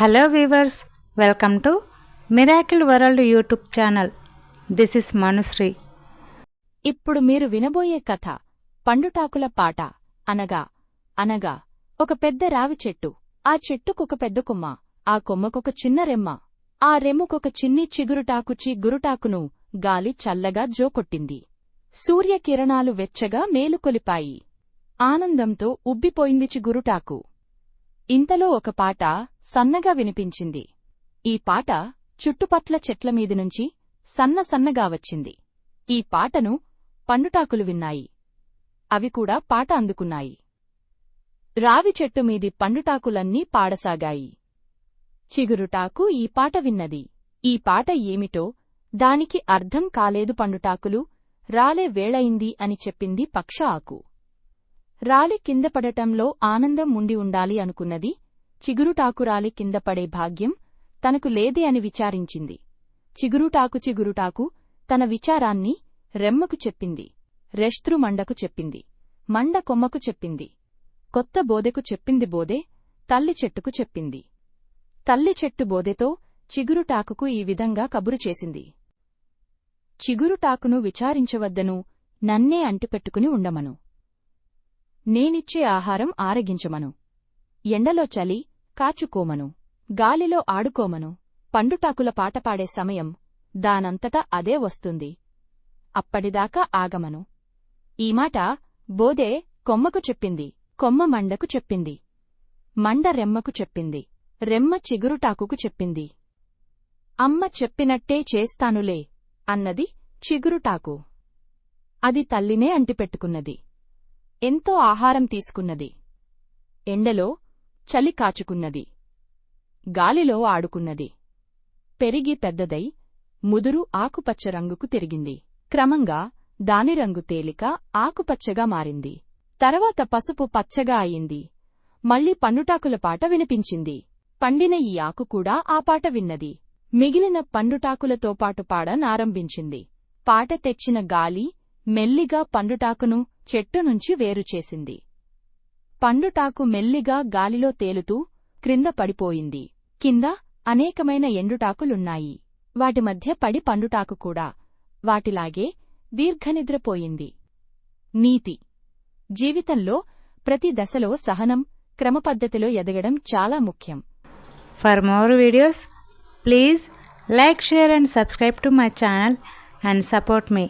Hello viewers welcome to miracle world YouTube channel. This is Manushree. ఇప్పుడు మీరు వినబోయే కథ పండుటాకుల పాట అనగా అనగా ఒక పెద్ద రావి చెట్టు. ఆ చెట్టుకొక పెద్ద కొమ్మ ఆ కొమ్మకొక చిన్న రెమ్మ. ఆ రెమ్ముకొక చిన్ని చిగురుటాకు చిగురుటాకును గాలి చల్లగా జోకొట్టింది. సూర్యకిరణాలు వెచ్చగా మేలుకొలిపాయి. ఆనందంతో ఉబ్బిపోయింది చిగురుటాకు ఇంతలో ఒక పాట సన్నగా వినిపించింది. ఈ పాట చుట్టుపట్ల చెట్లమీదినుంచి నుంచి సన్న సన్నగా వచ్చింది. ఈ పాటను పండుటాకులు విన్నాయి. అవి కూడా పాట అందుకున్నాయి. రావి చెట్టుమీది పండుటాకులన్నీ పాడసాగాయి. చిగురుటాకు ఈ పాట విన్నది. ఈ పాట ఏమిటో దానికి అర్థం కాలేదు పండుటాకులు. రాలే వేళయింది అని చెప్పింది పక్ష ఆకు. రాలి కింద పడటంలో ఆనందం ఉండి ఉండాలి అనుకున్నది చిగురుటాకురాలి కిందపడే కింద పడే భాగ్యం తనకు లేదే అని విచారించింది. చిగురుటాకు చిగురుటాకు తన విచారాన్ని రెమ్మకు చెప్పింది. రెష్త్రు మండకు చెప్పింది. మండ కొమ్మకు చెప్పింది. కొత్త బోదెకు చెప్పింది బోదే తల్లి చెట్టుకు చెప్పింది. తల్లి చెట్టు బోదెతో చిగురుటాకుకు ఈ విధంగా కబురు చేసింది. చిగురుటాకును విచారించవద్దను నన్నే అంటిపెట్టుకుని ఉండమను. నేనిచ్చే ఆహారం ఆరగించమను. ఎండలో చలి కాచుకోమను. గాలిలో ఆడుకోమను. పండుటాకుల పాట పాడే సమయం దానంతటా అదే వస్తుంది. అప్పటిదాకా ఆగమను. ఈ మాట బోదే కొమ్మకు చెప్పింది కొమ్మ మండకు చెప్పింది. మండ రెమ్మకు చెప్పింది రెమ్మ చిగురుటాకుకు చెప్పింది. అమ్మ చెప్పినట్టే చేస్తానులే అన్నది చిగురుటాకు. అది తల్లినే అంటిపెట్టుకున్నది. ఎంతో ఆహారం తీసుకున్నది. ఎండలో చలి కాచుకున్నది. గాలిలో ఆడుకున్నది. పెరిగి పెద్దదై ముదురు ఆకుపచ్చ రంగుకు తిరిగింది. క్రమంగా దాని రంగు తేలిక ఆకుపచ్చగా మారింది. తర్వాత పసుపు పచ్చగా అయింది. మళ్ళీ పండుటాకుల పాట వినిపించింది. పండిన ఈ ఆకు కూడా ఆ పాట విన్నది. మిగిలిన పండుటాకులతో పాటు పాడనారంభించింది. పాట తెచ్చిన గాలి మెల్లిగా పండుటాకును చెట్టు నుంచి వేరుచేసింది పండుటాకు మెల్లిగా గాలిలో తేలుతూ క్రింద పడిపోయింది. కింద అనేకమైన ఎండుటాకులున్నాయి. వాటి మధ్య పడి పండుటాకు కూడా. వాటిలాగే దీర్ఘనిద్రపోయింది. నీతి. జీవితంలో ప్రతి దశలో సహనం క్రమపద్ధతిలో ఎదగడం చాలా ముఖ్యం. For more videos please like share and subscribe to my channel and support me